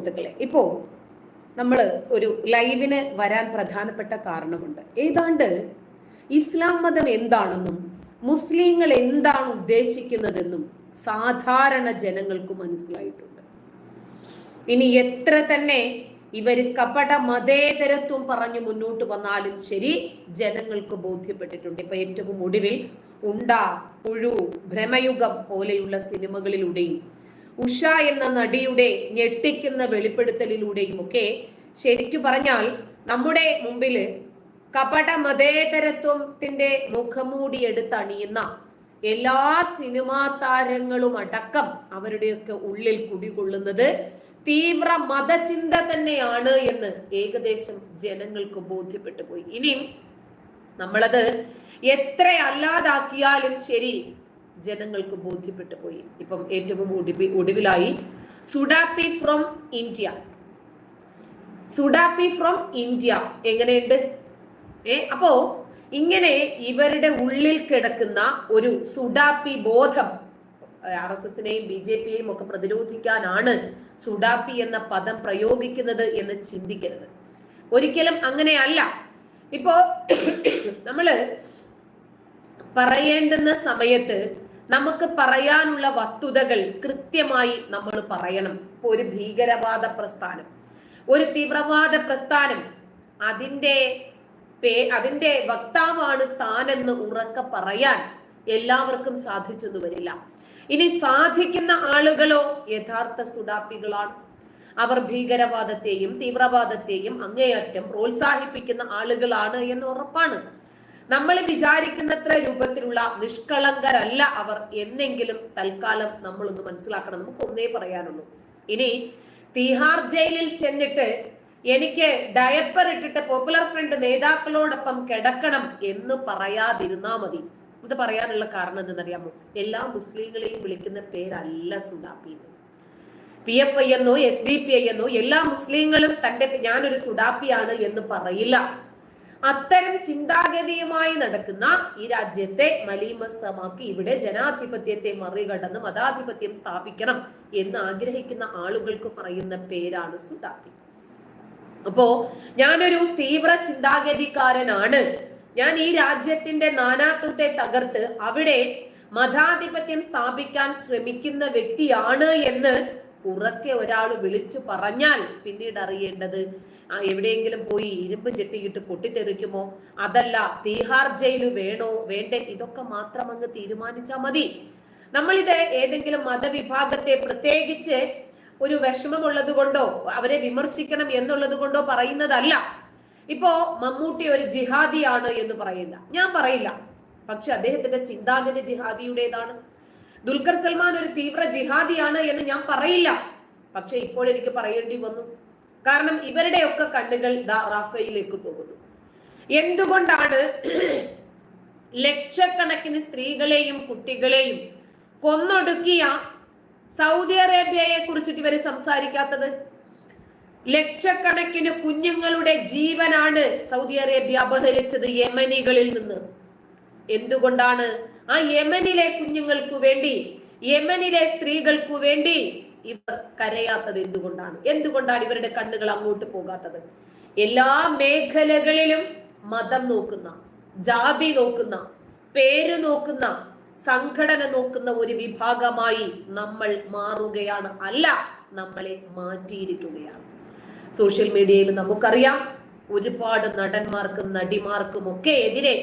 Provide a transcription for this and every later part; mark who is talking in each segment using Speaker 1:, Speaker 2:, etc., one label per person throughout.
Speaker 1: സുഹൃത്തുക്കളെ ഇപ്പോൾ നമ്മൾ ഒരു ലൈവിന് വരാൻ പ്രധാനപ്പെട്ട കാരണമുണ്ട്. ഏതാണ്ട് ഇസ്ലാം മതം എന്താണെന്നും മുസ്ലിങ്ങൾ എന്താണ് ഉദ്ദേശിക്കുന്നതെന്നും സാധാരണ ജനങ്ങൾക്ക് മനസ്സിലായിട്ടുണ്ട്. ഇനി എത്ര തന്നെ ഇവർ കപട മതേതരത്വം പറഞ്ഞു മുന്നോട്ട് വന്നാലും ശരി ജനങ്ങൾക്ക് ബോധ്യപ്പെട്ടിട്ടുണ്ട്. ഇപ്പൊ ഏറ്റവും ഒടുവിൽ ഉണ്ട പുഴു ഭ്രമയുഗം പോലെയുള്ള സിനിമകളിലൂടെയും ഉഷ എന്ന നടിയുടെ ഞെട്ടിക്കുന്ന വെളിപ്പെടുത്തലിലൂടെയും ഒക്കെ ശരിക്കു പറഞ്ഞാൽ നമ്മുടെ മുമ്പിൽ കപട മതേതരത്വത്തിന്റെ മുഖമൂടി എടുത്തണിയുന്ന എല്ലാ സിനിമാ താരങ്ങളും അടക്കം അവരുടെയൊക്കെ ഉള്ളിൽ കുടികൊള്ളുന്നത് തീവ്ര മതചിന്ത തന്നെയാണ് എന്ന് ഏകദേശം ജനങ്ങൾക്ക് ബോധ്യപ്പെട്ടു പോയി. ഇനിയും നമ്മളത് എത്ര അല്ലാതാക്കിയാലും ശരി ജനങ്ങൾക്ക് ബോധ്യപ്പെട്ടു പോയി. ഇപ്പം ഏറ്റവും ഒടുവി ഒടുവിലായി സുഡാപ്പി ഫ്രം ഇന്ത്യ. സുഡാപ്പി ഫ്രം ഇന്ത്യ. എങ്ങനെയുണ്ട്? ഏ അപ്പോ ഇങ്ങനെ ഇവരുടെ ഉള്ളിൽ കിടക്കുന്ന ഒരു സുഡാപ്പി ബോധം ആർ എസ് എസിനെയും ബി ജെ പിയെയും ഒക്കെ പ്രതിരോധിക്കാനാണ് സുഡാപ്പി എന്ന പദം പ്രയോഗിക്കുന്നത് എന്ന് ചിന്തിക്കരുത്. ഒരിക്കലും അങ്ങനെയല്ല. ഇപ്പോ നമ്മൾ പറയേണ്ടുന്ന സമയത്ത് നമുക്ക് പറയാനുള്ള വസ്തുതകൾ കൃത്യമായി നമ്മൾ പറയണം. ഇപ്പൊ ഒരു ഭീകരവാദ പ്രസ്ഥാനം. ഒരു തീവ്രവാദ പ്രസ്ഥാനം. അതിന്റെ പേ അതിന്റെ വക്താവാണ് താനെന്ന് ഉറക്ക പറയാൻ എല്ലാവർക്കും സാധിച്ചത് വരില്ല. ഇനി സാധിക്കുന്ന ആളുകളോ യഥാർത്ഥ സുഡാപ്പികളാണ്. അവർ ഭീകരവാദത്തെയും തീവ്രവാദത്തെയും അങ്ങേയറ്റം പ്രോത്സാഹിപ്പിക്കുന്ന ആളുകളാണ് എന്ന് ഉറപ്പാണ്. നമ്മൾ വിചാരിക്കുന്നത്ര രൂപത്തിലുള്ള നിഷ്കളങ്കരല്ല അവർ എന്നെങ്കിലും തൽക്കാലം നമ്മളൊന്ന് മനസ്സിലാക്കണം. നമുക്ക് ഒന്നേ പറയാനുള്ളൂ. ഇനി തിഹാർ ജയിലിൽ ചെന്നിട്ട് എനിക്ക് ഡയപ്പർ ഇട്ടിട്ട് പോപ്പുലർ ഫ്രണ്ട് നേതാക്കളോടൊപ്പം കിടക്കണം എന്ന് പറയാതിരുന്നാ മതി. ഇത് പറയാനുള്ള കാരണം എന്തെന്നറിയാമോ? എല്ലാ മുസ്ലിങ്ങളെയും വിളിക്കുന്ന പേരല്ല സുഡാപ്പി എന്ന്. പി എഫ് ഐ എന്നോ എസ് ഡി പി ഐ എന്നോ എല്ലാ മുസ്ലിങ്ങളും തന്റെ ഞാനൊരു സുഡാപ്പിയാണ് എന്ന് പറയില്ല. അത്തരം ചിന്താഗതിയുമായി നടക്കുന്ന ഈ രാജ്യത്തെ മലീമസമാക്കി ഇവിടെ ജനാധിപത്യത്തെ മറികടന്ന് മതാധിപത്യം സ്ഥാപിക്കണം എന്ന് ആഗ്രഹിക്കുന്ന ആളുകൾക്ക് പറയുന്ന പേരാണ് സുഡാപ്പി. അപ്പോ ഞാനൊരു തീവ്ര ചിന്താഗതിക്കാരനാണ്. ഞാൻ ഈ രാജ്യത്തിന്റെ നാനാത്വത്തെ തകർത്ത് അവിടെ മതാധിപത്യം സ്ഥാപിക്കാൻ ശ്രമിക്കുന്ന വ്യക്തിയാണ് എന്ന് ഉറക്കെ ഒരാൾ വിളിച്ചു പറഞ്ഞാൽ പിന്നീട് അറിയേണ്ടത് ആ എവിടെയെങ്കിലും പോയി ഇരുമ്പ് ചെട്ടിയിട്ട് പൊട്ടിത്തെറിക്കുമോ? അതല്ല തീഹാർ ജയിൽ വേണോ? വേണ്ടേ? ഇതൊക്കെ മാത്രം അങ്ങ് തീരുമാനിച്ചാൽ മതി. നമ്മളിത് ഏതെങ്കിലും മതവിഭാഗത്തെ പ്രത്യേകിച്ച് ഒരു വിഷമമുള്ളത് കൊണ്ടോ അവരെ വിമർശിക്കണം എന്നുള്ളത് കൊണ്ടോ പറയുന്നതല്ല. ഇപ്പോ മമ്മൂട്ടി ഒരു ജിഹാദിയാണ് എന്ന് പറയില്ല ഞാൻ പറയില്ല. പക്ഷെ അദ്ദേഹത്തിന്റെ ചിന്താഗതി ജിഹാദിയുടേതാണ്. ദുൽഖർ സൽമാൻ ഒരു തീവ്ര ജിഹാദിയാണ് എന്ന് ഞാൻ പറയില്ല. പക്ഷെ ഇപ്പോഴെനിക്ക് പറയേണ്ടി വന്നു. കാരണം ഇവരുടെയൊക്കെ കണ്ണുകൾ റാഫയിലേക്ക് പോകുന്നു. എന്തുകൊണ്ടാണ് ലക്ഷക്കണക്കിന് സ്ത്രീകളെയും കുട്ടികളെയും കൊന്നൊടുക്കിയ സൗദി അറേബ്യയെ കുറിച്ചിട്ട് ഇവർ സംസാരിക്കാത്തത്? ലക്ഷക്കണക്കിന് കുഞ്ഞുങ്ങളുടെ ജീവനാണ് സൗദി അറേബ്യ അപഹരിച്ചത് യമനികളിൽ നിന്ന്. എന്തുകൊണ്ടാണ്? ആ യമനിലെ കുഞ്ഞുങ്ങൾക്കു വേണ്ടി യമനിലെ സ്ത്രീകൾക്കു വേണ്ടി ഇവർ കരയാത്തത് എന്തുകൊണ്ടാണ്? എന്തുകൊണ്ടാണ് ഇവരുടെ കണ്ണുകൾ അങ്ങോട്ട് പോകാത്തത്? എല്ലാ മേഖലകളിലും മതം നോക്കുന്ന ജാതി നോക്കുന്ന പേര് നോക്കുന്ന സംഘടന നോക്കുന്ന ഒരു വിഭാഗമായി നമ്മൾ മാറുകയാണ് അല്ല നമ്മളെ മാറ്റിയിരിക്കുകയാണ്. സോഷ്യൽ മീഡിയയിൽ നമുക്കറിയാം ഒരുപാട് നടന്മാർക്കും നടിമാർക്കും ഒക്കെ എതിരെ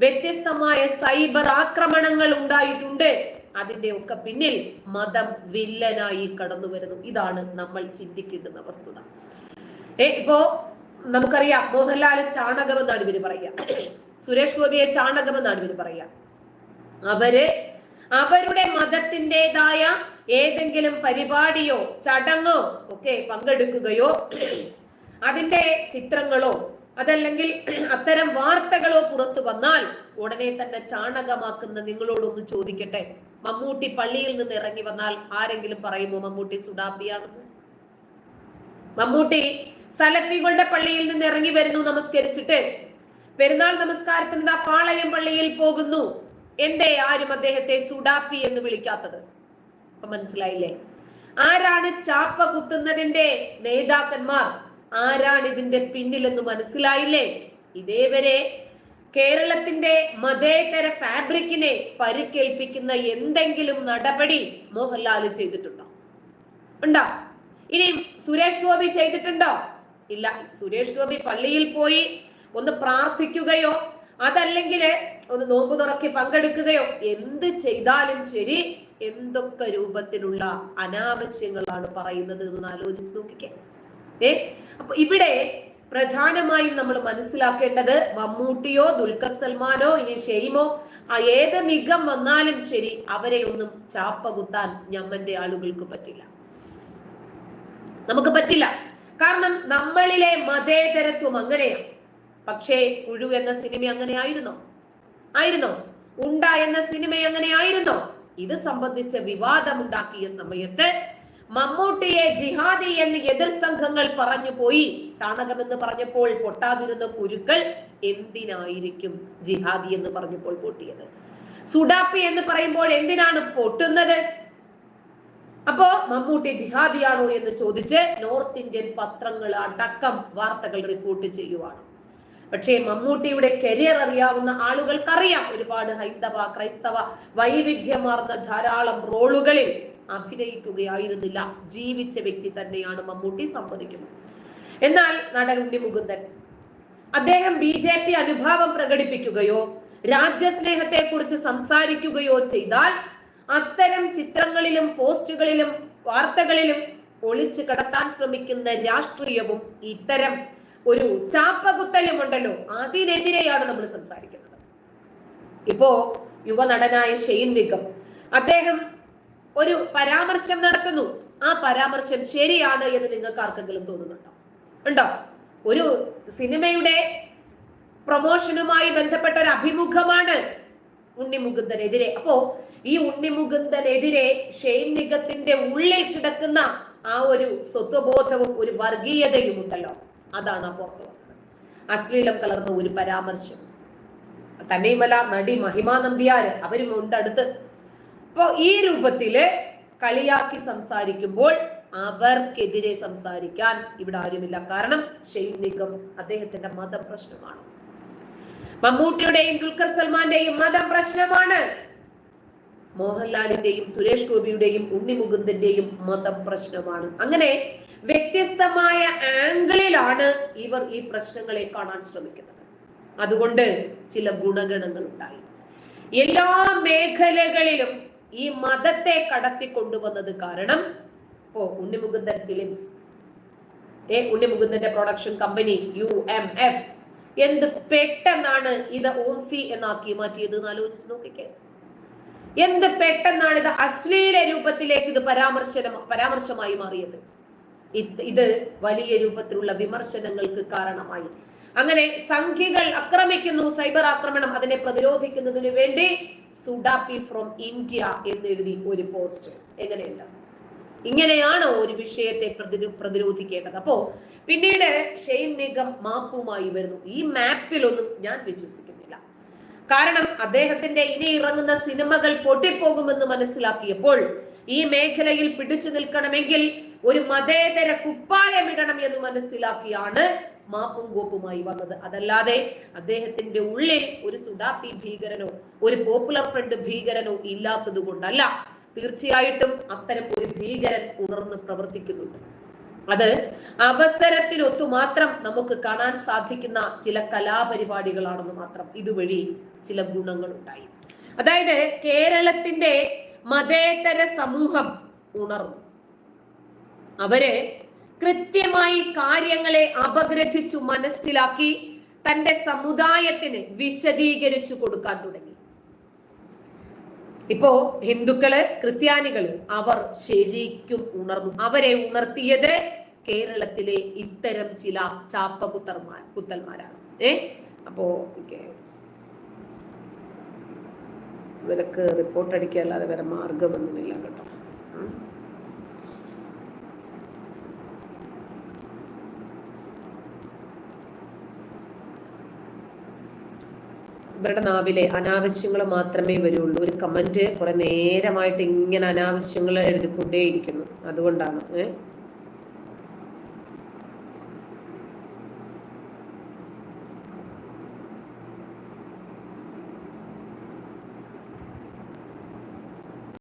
Speaker 1: വ്യത്യസ്തമായ സൈബർ ആക്രമണങ്ങൾ ഉണ്ടായിട്ടുണ്ട്. അതിന്റെ ഒക്കെ പിന്നിൽ മതം വില്ലനായി കടന്നു വരുന്നു. ഇതാണ് നമ്മൾ ചിന്തിക്കേണ്ടുന്ന വസ്തുത. ഏ ഇപ്പോ നമുക്കറിയാം മോഹൻലാൽ ചാണകം എന്നാണ് ഇവർ പറയുക. സുരേഷ് ഗോപിയെ ചാണകം എന്നാണ് ഇവർ പറയുക. അവർ അവരുടെ മതത്തിന്റെതായ ഏതെങ്കിലും പരിപാടിയോ ചടങ്ങോ ഒക്കെ പങ്കെടുക്കുകയോ അതിന്റെ ചിത്രങ്ങളോ അതല്ലെങ്കിൽ അത്തരം വാർത്തകളോ പുറത്തു വന്നാൽ ഉടനെ തന്നെ ചാണകമാക്കുന്ന നിങ്ങളോടൊന്ന് ചോദിക്കട്ടെ? മമ്മൂട്ടി പള്ളിയിൽ നിന്ന് ഇറങ്ങി വന്നാൽ ആരെങ്കിലും പറയുമോ മമ്മൂട്ടി സുഡാപ്പിയാണെന്ന് മമ്മൂട്ടി സലഫികളുടെ പള്ളിയിൽ നിന്ന് ഇറങ്ങി വരുന്നു നമസ്കരിച്ചിട്ട്. പെരുന്നാൾ നമസ്കാരത്തിന് ദാ പാളയം പള്ളിയിൽ പോകുന്നു. എന്തേ ആരും അദ്ദേഹത്തെ സുഡാപ്പി എന്ന് വിളിക്കാത്തത്? അപ്പൊ മനസ്സിലായില്ലേ? ആരാണ് ചാപ്പ കുത്തുന്നതിന്റെ നേതാക്കന്മാർ? ആരാണ് ഇതിന്റെ പിന്നിലെന്ന് മനസ്സിലായില്ലേ? ഇതേവരെ കേരളത്തിന്റെ മതേതര ഫാബ്രിക്കിനെ പരിക്കേൽപ്പിക്കുന്ന എന്തെങ്കിലും നടപടി മോഹൻലാൽ ചെയ്തിട്ടുണ്ടോ? ഉണ്ടോ? ഇനി സുരേഷ് ഗോപി ചെയ്തിട്ടുണ്ടോ? ഇല്ല. സുരേഷ് ഗോപി പള്ളിയിൽ പോയി ഒന്ന് പ്രാർത്ഥിക്കുകയോ അതല്ലെങ്കിൽ ഒന്ന് നോമ്പ് തുറക്കി പങ്കെടുക്കുകയോ എന്ത് ചെയ്താലും ശരി എന്തൊക്കെ രൂപത്തിലുള്ള അനാവശ്യങ്ങളാണ് പറയുന്നത് എന്ന് ആലോചിച്ച് നോക്കിക്കേ. ഏ? അപ്പൊ ഇവിടെ പ്രധാനമായും നമ്മൾ മനസ്സിലാക്കേണ്ടത് മമ്മൂട്ടിയോ ദുൽഖർ സൽമാനോ ഇനി ഷെയ്മോ ആ ഏത് നിഗം വന്നാലും ശരി അവരെ ഒന്നും ചാപ്പ കുത്താൻ ഞമ്മന്റെ ആളുകൾക്ക് പറ്റില്ല. നമുക്ക് പറ്റില്ല. കാരണം നമ്മളിലെ മതേതരത്വം അങ്ങനെയാണ് പക്ഷേ പുഴു എന്ന സിനിമ അങ്ങനെ ആയിരുന്നോ? ആയിരുന്നോ? ഉണ്ട എന്ന സിനിമ അങ്ങനെ ആയിരുന്നോ? ഇത് സംബന്ധിച്ച വിവാദമുണ്ടാക്കിയ സമയത്ത് മമ്മൂട്ടിയെ ജിഹാദി എന്ന് എതിർ സംഘങ്ങൾ പറഞ്ഞു പോയി. ചാണകം എന്ന് പറഞ്ഞപ്പോൾ പൊട്ടാതിരുന്ന കുരുക്കൾ എന്തിനായിരിക്കും ജിഹാദി എന്ന് പറഞ്ഞപ്പോൾ പൊട്ടിയത്? സുഡാപ്പി എന്ന് പറയുമ്പോൾ എന്തിനാണ് പൊട്ടുന്നത്? അപ്പോ മമ്മൂട്ടി ജിഹാദിയാണോ എന്ന് ചോദിച്ച് നോർത്ത് ഇന്ത്യൻ പത്രങ്ങൾ അടക്കം വാർത്തകൾ റിപ്പോർട്ട് ചെയ്യുവാണ്. പക്ഷേ മമ്മൂട്ടിയുടെ കരിയർ അറിയാവുന്ന ആളുകൾക്കറിയാം ഒരുപാട് ഹൈന്ദവ ക്രൈസ്തവ വൈവിധ്യമാർന്ന ധാരാളം റോളുകളിൽ അഭിനയിക്കുകയായിരുന്നില്ല. ജീവിച്ച വ്യക്തി തന്നെയാണ് മമ്മൂട്ടി സംവദിക്കുന്നത് എന്നാൽ നടൻ ഉണ്ണി മുകുന്ദൻ അദ്ദേഹം ബി ജെ പി അനുഭാവം പ്രകടിപ്പിക്കുകയോ രാജ്യസ്നേഹത്തെ കുറിച്ച് സംസാരിക്കുകയോ ചെയ്താൽ അത്തരം ചിത്രങ്ങളിലും പോസ്റ്റുകളിലും വാർത്തകളിലും ഒളിച്ചു കടത്താൻ ശ്രമിക്കുന്ന രാഷ്ട്രീയവും ഇത്തരം ഒരു ചാപ്പകുത്തലും ഉണ്ടല്ലോ അതിനെതിരെയാണ് നമ്മൾ സംസാരിക്കുന്നത്. ഇപ്പോ യുവനടനായ ഷെയ്ൻ നിഗം അദ്ദേഹം ഒരു പരാമർശം നടത്തുന്നു. ആ പരാമർശം ശരിയാണ് എന്ന് നിങ്ങൾക്ക് ആർക്കെങ്കിലും തോന്നുന്നുണ്ടോ? ഉണ്ടോ? ഒരു സിനിമയുടെ പ്രൊമോഷനുമായി ബന്ധപ്പെട്ട ഒരു അഭിമുഖമാണ് ഉണ്ണിമുകുന്ദനെതിരെ. അപ്പോ ഈ ഉണ്ണിമുകുന്ദനെതിരെ ഷെയ്ൻ നിഗത്തിന്റെ ഉള്ളിൽ കിടക്കുന്ന ആ ഒരു സ്വത്വബോധവും ഒരു വർഗീയതയും ഉണ്ടല്ലോ. അതാണ് പുറത്തു വന്നത്. അശ്ലീലം കലർന്ന ഒരു പരാമർശം. തന്നെയുമല്ല നടി മഹിമ നമ്പ്യാര് അവരും ഉണ്ട് അടുത്ത്. അപ്പോ ഈ രൂപത്തിൽ കളിയാക്കി സംസാരിക്കുമ്പോൾ അവർക്കെതിരെ സംസാരിക്കാൻ ഇവിടെ ആരുമില്ല. കാരണം ഷെയ്ൻ അദ്ദേഹത്തിന്റെ മതപ്രശ്നമാണ്. മമ്മൂട്ടിയുടെയും ദുൽഖർ സൽമാന്റെയും മതം പ്രശ്നമാണ് മോഹൻലാലിന്റെയും സുരേഷ് ഗോപിയുടെയും ഉണ്ണിമുകുന്ദന്റെയും മതം പ്രശ്നമാണ് അങ്ങനെ വ്യത്യസ്തമായ ആംഗിളിലാണ് ഇവർ ഈ പ്രശ്നങ്ങളെ കാണാൻ ശ്രമിക്കുന്നത്. അതുകൊണ്ട് ചില ഗുണഗണങ്ങൾ ഉണ്ടായി എല്ലാ മേഖലകളിലും ഈ മതത്തെ കടത്തി കൊണ്ടുവന്നത് കാരണം ഓ ഉണ്ണിമുകുന്ദൻ ഫിലിംസ്. ഏ ഉണ്ണിമുകുന്ദന്റെ production company U M F. എന്ത് പെട്ടെന്നാണ് ഇത് ഓംഫി എന്നാക്കി മാറ്റിയത് എന്ന് ആലോചിച്ച് നോക്കിക്കേ. എന്ത് പെട്ടെന്നാണ് ഇത് അശ്ലീല രൂപത്തിലേക്ക് ഇത് പരാമർശനം പരാമർശമായി മാറിയത്? ഇത് വലിയ രൂപത്തിലുള്ള വിമർശനങ്ങൾക്ക് കാരണമായി. അങ്ങനെ സംഖ്യകൾ ആക്രമിക്കുന്നു സൈബർ ആക്രമണം അതിനെ പ്രതിരോധിക്കുന്നതിന് വേണ്ടി സുഡാപ്പി ഫ്രോം ഇന്ത്യ എന്ന് എഴുതി ഒരു പോസ്റ്റ് എങ്ങനെയുണ്ട്? ഇങ്ങനെയാണോ ഒരു വിഷയത്തെ പ്രതിരോ പ്രതിരോധിക്കേണ്ടത്. അപ്പോ പിന്നീട് ഷെയിൻ നിഗം മാപ്പുമായി വരുന്നു. ഈ മാപ്പിലൊന്നും ഞാൻ വിശ്വസിക്കുന്നില്ല. കാരണം അദ്ദേഹത്തിന്റെ ഇനി ഇറങ്ങുന്ന സിനിമകൾ പൊട്ടിപ്പോകുമെന്ന് മനസ്സിലാക്കിയപ്പോൾ ഈ മേഖലയിൽ പിടിച്ചു നിൽക്കണമെങ്കിൽ ഒരു മതേതര കുപ്പായമിടണം എന്ന് മനസ്സിലാക്കിയാണ് മാപ്പും കോപ്പുമായി വന്നത്. അതല്ലാതെ അദ്ദേഹത്തിന്റെ ഉള്ളിൽ ഒരു സുഡാപ്പി ഭീകരനോ ഒരു പോപ്പുലർ ഫ്രണ്ട് ഭീകരനോ ഇല്ലാത്തത് കൊണ്ടല്ല. തീർച്ചയായിട്ടും അത്തരം ഒരു ഭീകരൻ ഉണർന്ന് പ്രവർത്തിക്കുന്നുണ്ട്. അത് അവസരത്തിനൊത്തു മാത്രം നമുക്ക് കാണാൻ സാധിക്കുന്ന ചില കലാപരിപാടികളാണെന്ന് മാത്രം ഇതുവഴി ചില ഗുണങ്ങൾ ഉണ്ടായി അതായത് കേരളത്തിന്റെ മതേതര സമൂഹം ഉണർന്നു. അവർ കൃത്യമായി കാര്യങ്ങളെ അപഗ്രഥിച്ചു മനസ്സിലാക്കി തന്റെ സമുദായത്തിന് വിശദീകരിച്ചു കൊടുക്കാൻ തുടങ്ങി. ഇപ്പോ ഹിന്ദുക്കൾ ക്രിസ്ത്യാനികൾ അവർ ശരിക്കും ഉണർന്നു. അവരെ ഉണർത്തിയത് കേരളത്തിലെ ഇത്തരം ചില ചാപ്പകുത്തർമാർ കുത്തന്മാരാണ് ഏ? അപ്പോ ഇവർക്ക് റിപ്പോർട്ട് അടിക്കാല്ലാതെ വേറെ മാർഗമൊന്നുമില്ല കേട്ടോ. ഇവരുടെ നാവിലെ അനാവശ്യങ്ങൾ മാത്രമേ വരുള്ളൂ. ഒരു കമന്റ് കുറെ നേരമായിട്ട് ഇങ്ങനെ അനാവശ്യങ്ങൾ എഴുതിക്കൊണ്ടേയിരിക്കുന്നു. അതുകൊണ്ടാണ്. ഏഹ്